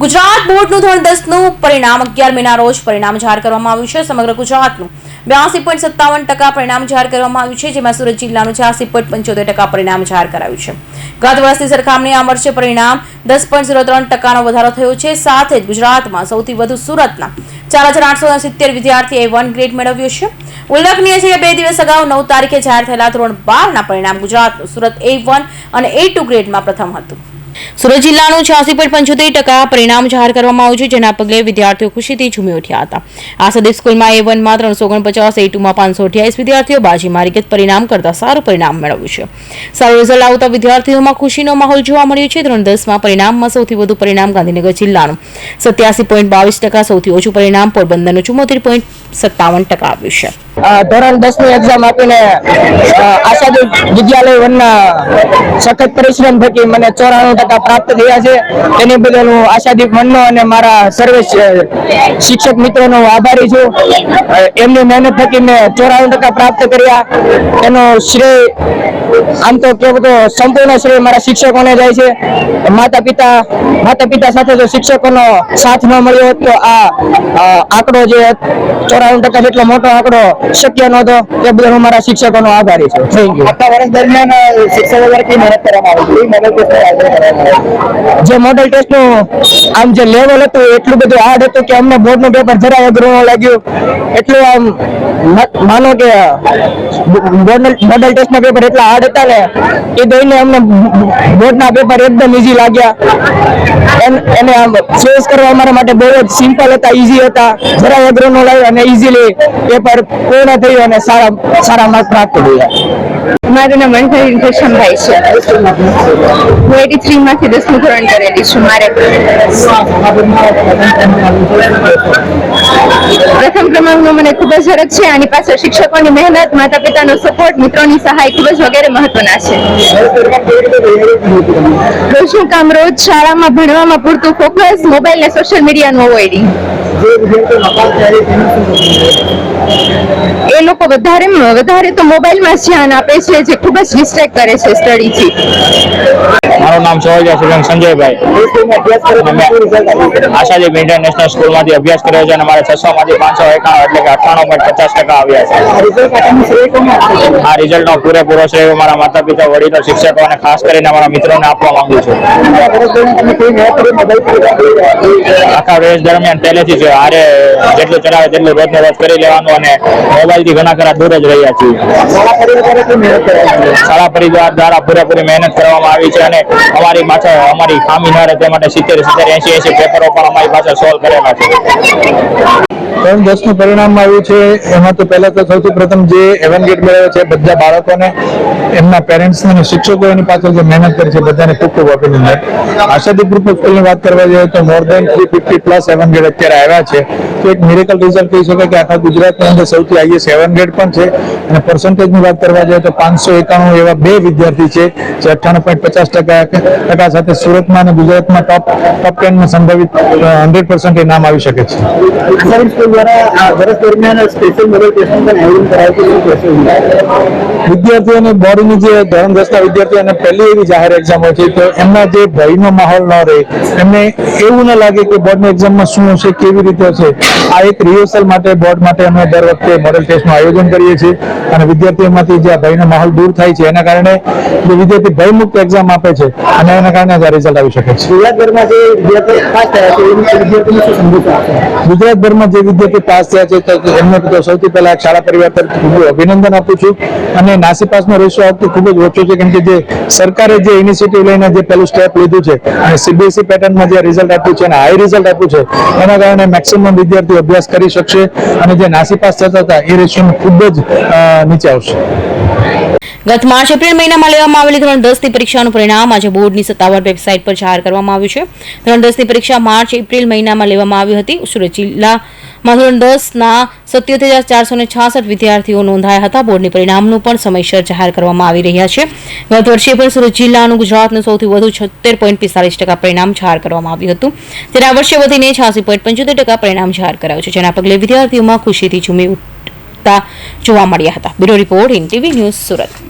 ગુજરાત બોર્ડનું ધોરણ દસનું પરિણામ અગિયાર મેના રોજ પરિણામ જાહેર કરવામાં આવ્યું છે. સમગ્ર ગુજરાતનું બ્યાસી પોઈન્ટ સત્તાવન ટકા પરિણામ જાહેર કરવામાં આવ્યું છે, જેમાં સુરત જિલ્લાનું છ્યાસી પોઈન્ટ પંચોતેર ટકા પરિણામ જાહેર કરાયું છે. ગત વર્ષની સરખામણી આ વર્ષે પરિણામ દસ પોઈન્ટ ઝીરો ત્રણ ટકાનો વધારો થયો છે. સાથે જ ગુજરાતમાં સૌથી વધુ સુરતના ચાર હજાર આઠસો સિત્તેર વિદ્યાર્થીએ વન ગ્રેડ મેળવ્યો છે. ઉલ્લેખનીય છે કે બે દિવસ અગાઉ નવ તારીખે જાહેર થયેલા ધોરણ બારના પરિણામ ગુજરાતનું સુરત એ વન અને એ ટુ ગ્રેડમાં પ્રથમ હતું. સુરત જિલ્લાનું છ્યાસી પોઈન્ટ પંચોતેર ટકા પરિણામ જાહેર કરવામાં આવ્યું છે, જેના પગલે વિદ્યાર્થીઓ ખુશીથી ઝૂમી ઉઠ્યા હતા. આ સદીપ સ્કૂલમાં એ વનમાં ત્રણસો ઓગણપચાસ એ ટુમાં પાંચસો અઠ્યાવીસ વિદ્યાર્થીઓ બાજી મારી ગત પરિણામ કરતા સારું પરિણામ મેળવ્યું છે. સારું રિઝલ્ટ આવતા વિદ્યાર્થીઓમાં ખુશીનો માહોલ જોવા મળ્યો છે. ધોરણ દસમાં પરિણામમાં સૌથી વધુ પરિણામ ગાંધીનગર જિલ્લાનું સત્યાસી પોઈન્ટ બાવીસ ટકા, સૌથી ઓછું પરિણામ પોરબંદરનું ચુમ્મોતેર પોઈન્ટ સત્તાવન ટકા આવ્યું છે. ધોરણ દસની એક્ઝામ આપીને આશાદી વિદ્યાલય વનના સખત પરિશ્રમ થકી મને ચોરાણું ટકા પ્રાપ્ત થયા છે. તેની બદલ હું આશાદીપ વનનો અને મારા સર્વે શિક્ષક મિત્રોનો આભારી છું. એમની મહેનત થકી મેં ચોરાણું ટકા પ્રાપ્ત કર્યા. એનો શ્રેય, આમ તો કેવું તો સંપૂર્ણ શ્રેય મારા શિક્ષકોને જાય છે. માતા પિતા માતા પિતા સાથે જો શિક્ષકોનો સાથ ન મળ્યો હોત તો આ આંકડો જે ચોરાણું ટકા જેટલો મોટો આંકડો શક્ય નહોતો એ બધા હું મારા શિક્ષકોનો આભારી છું. થેન્ક યુ આખા વર્ષ દરમિયાન શિક્ષકો દ્વારા કઈ મહેનત કરવામાં આવી? કઈ મોડલ ટેસ્ટનું આયોજન કરવામાં આવ્યું જે મોડલ ટેસ્ટનું આમ જે લેવલ હતું એટલું બધું હાર્ડ હતું કે અમને બોર્ડનું પેપર જરાય અઘરું ન લાગ્યું. એટલું આમ માનો કે મોડલ ટેસ્ટ ના પેપર એટલા હાર્ડ હતા ને એ દઈને અમને બોર્ડ ના પેપર એકદમ ઈઝી લાગ્યા. એને આમ ફેસ કરવા અમારા માટે બહુ જ સિમ્પલ હતા ઈઝી હતા. જરાય અઘરું ન લાગ્યું અને ઈઝીલી પેપર પૂર્ણ થયું અને સારા સારા માર્ક પ્રાપ્ત થયા મારું નામ મનહરી ભૂષણભાઈ છે. હું એટી થ્રી માંથી દસમું ધોરણ કરેલી છું મારે. પ્રથમ ક્રમાંકનો મને ખૂબ જ ઝડપ છે. આની પાછળ શિક્ષકોની મહેનત માતા પિતાનો સપોર્ટ મિત્રોની સહાય ખૂબ જ વગેરે મહત્વના છે. રોજનું કામ રોજ શાળામાં ભણવામાં પૂરતું ફોકસ મોબાઈલ ને સોશિયલ મીડિયાનું અવોઇડિંગ એ લોકો વધારે વધારે તો મોબાઈલમાં જ ધ્યાન આપે છે, જે ખૂબ જ ડિસ્ટ્રેક્ટ કરે છે સ્ટડીથી મારું નામ સૌજા સુરેન સંજયભાઈ. આશાદીપ ઇન્ટરનેશનલ સ્કૂલમાંથી અભ્યાસ કર્યો છે અને મારે છસો માંથી પાંચસો એકાણું એટલે કે અઠ્ઠાણું પોઈન્ટ પચાસ ટકા આવ્યા છે. આ રિઝલ્ટ રિઝલ્ટનો પૂરેપૂરો શ્રેય એવું મારા માતા પિતા વડીલો, શિક્ષકો અને ખાસ કરીને મારા મિત્રોને આપવા માંગુ છું. આખા વર્ષ દરમિયાન પહેલેથી જ હારે જેટલું ચલાવે તેટલું રોજને રોજ કરી લેવાનું અને મોબાઈલથી ઘણા ખરા દૂર જ રહ્યા છીએ. શાળા પરિવાર દ્વારા પૂરેપૂરી મહેનત કરવામાં આવી છે અને અમારી પાછળ, અમારી ખામી ન રહે, તે માટે સિત્તેર સિત્તેર એસી એસી પેપરો પણ અમારી પાછળ સોલ્વ કરેલા છે. ત્રણ દસનું પરિણામ આવ્યું છે. એમાં તો પહેલા તો સૌથી પ્રથમ જે એવન ગેટ મેળવ્યો છે, બધા બાળકોને, એમના પેરેન્ટ્સ અને શિક્ષકો એની પાછળ જે મહેનત કરી છે, બધાને ખૂબ ખૂબ અભિનંદન. આશાદી ગ્રુપ સ્કૂલની વાત કરવા જઈએ તો more than three fifty plus એવન ગેટ અત્યારે આવ્યા છે. તો એક મિરેકલ રિઝલ્ટ કહી શકાય કે આખા ગુજરાતની અંદર સૌથી હાઈએસ્ટ એવન ગેટ પણ છે. અને પર્સન્ટેજની વાત કરવા જઈએ તો પાંચસો એકાણું એવા બે વિદ્યાર્થી છે, જે અઠ્ઠાણું પોઈન્ટ પચાસ ટકા ટકા સાથે સુરતમાં અને ગુજરાતમાં ટોપ ટોપ ટેનમાં સંભવિત હંડ્રેડ પર્સન્ટ નામ આવી શકે છે. વિદ્યાર્થીઓની બોર્ડની જે ધોરણ દસના વિદ્યાર્થીઓને પહેલી એવી જાહેર એક્ઝામ હોય છે તો એમના જે ભયનો માહોલ ન રહે એમને એવું ન લાગે કે બોર્ડની એક્ઝામમાં શું હશે કેવી રીતે હશે. આ એક રિહર્સલ માટે બોર્ડ માટે અમે દર વખતે મોડેલ ટેસ્ટનું આયોજન કરીએ છીએ અને વિદ્યાર્થીઓમાંથી જે આ ભયનો માહોલ દૂર થાય છે એના કારણે જે વિદ્યાર્થી ભયમુક્ત એક્ઝામ આપે છે અને એના કારણે આ રિઝલ્ટ આવી શકે છે. ગુજરાતભરમાં જે વિદ્યાર્થીઓ પાસ થયા છે એ વિદ્યાર્થીઓને શું સંદેશો આપશો? ગુજરાતભરમાં જે વિદ્યાર્થી પાસ થયા છે તો એમને તો સૌથી પહેલા શાળા પરિવાર તરફ ખૂબ અભિનંદન આપું છું. અને નાસીપાસનો રેશિયો આ વખતે ખૂબ જ ઓછો છે કેમ કે જે સરકારે જે ઇનિશિયેટિવ લઈને જે પેલું સ્ટેપ લીધું છે અને સીબીએસઈ પેટર્નમાં જે રિઝલ્ટ આપ્યું છે અને હાઈ રિઝલ્ટ આપ્યું છે એના કારણે મેક્સિમમ વિદ્યાર્થીઓ અભ્યાસ કરી શકશે. અને જે નાસી પાસ થતા હતા એ રેશિયો ખૂબ જ નીચે આવશે. ગત માર્ચ એપ્રિલ મહિનામાં લેવામાં આવેલી ધોરણ દસની પરીક્ષાનું પરિણામ આજે બોર્ડની સત્તાવાર વેબસાઇટ પર જાહેર કરવામાં આવ્યું છે. ધોરણ દસની પરીક્ષા માર્ચ એપ્રિલ મહિનામાં લેવામાં આવી હતી. સુરત જિલ્લામાં ધોરણ દસના સત્યોતેર હજાર ચારસો ને છાસઠ વિદ્યાર્થીઓ નોંધાયા હતા. બોર્ડની પરિણામનું પણ સમયસર જાહેર કરવામાં આવી રહ્યા છે. ગત વર્ષે પણ સુરત જિલ્લાનું ગુજરાતનું સૌથી વધુ છોતેર પોઈન્ટ પિસ્તાલીસ ટકા પરિણામ જાહેર કરવામાં આવ્યું હતું. ત્યારે આ વર્ષે વધીને છ્યાસી પોઈન્ટ પંચોતેર ટકા પરિણામ જાહેર કરાયું છે, જેના પગલે વિદ્યાર્થીઓમાં ખુશીથી ઝૂમી ઉઠતા જોવા મળ્યા હતા. Bureau report in TV news Surat.